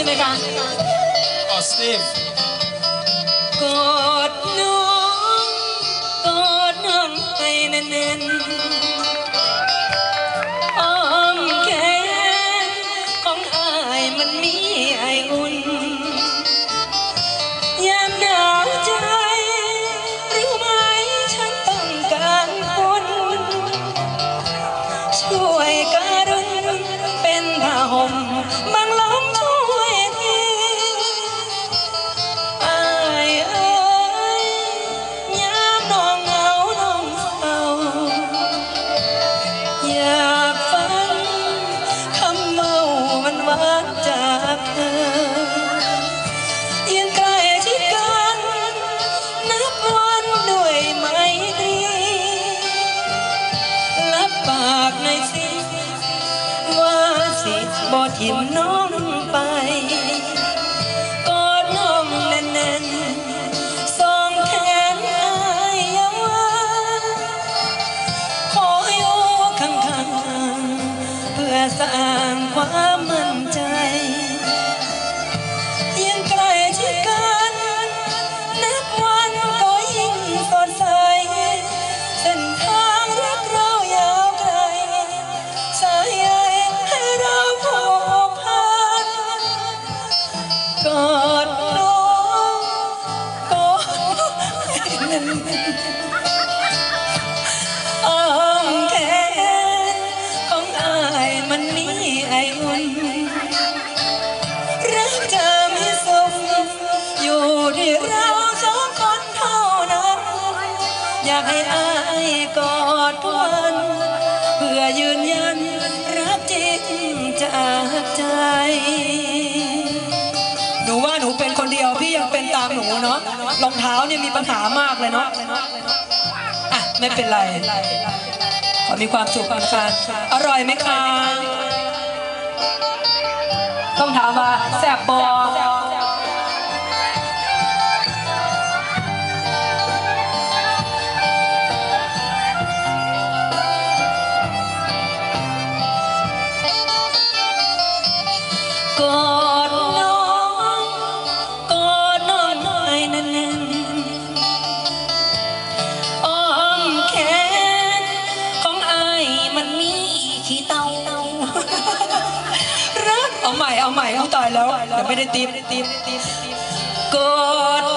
ช่ไหมคะอ๋อสตีฟกอดน้องกอดน้องไปแน่นๆ บอทิมน้องไป กอดน้องแน่นๆสองแขนอายอย่าว่าขออยู่ข้างๆเพื่อสร้างความ อ้อมแขนของอายมันมีไออุ่นรักเธอมีสุขอยู่ที่เราสองคนเท่านั้น อยากให้อายกอดทุกวันเพื่อยืนยันรักจริงจากใจ เนามหนูเนาะรองเท้าเนี่ยมีปัญหามากเลยเนาะอะไม่เป็นไรขอมีความสุขนะคะอร่อยไหมคะต้องถามว่าแซ่บบอ เอาใหม่เอาใหม่เอาตายแล้วเดี๋ยวไม่ได้ตีมกอด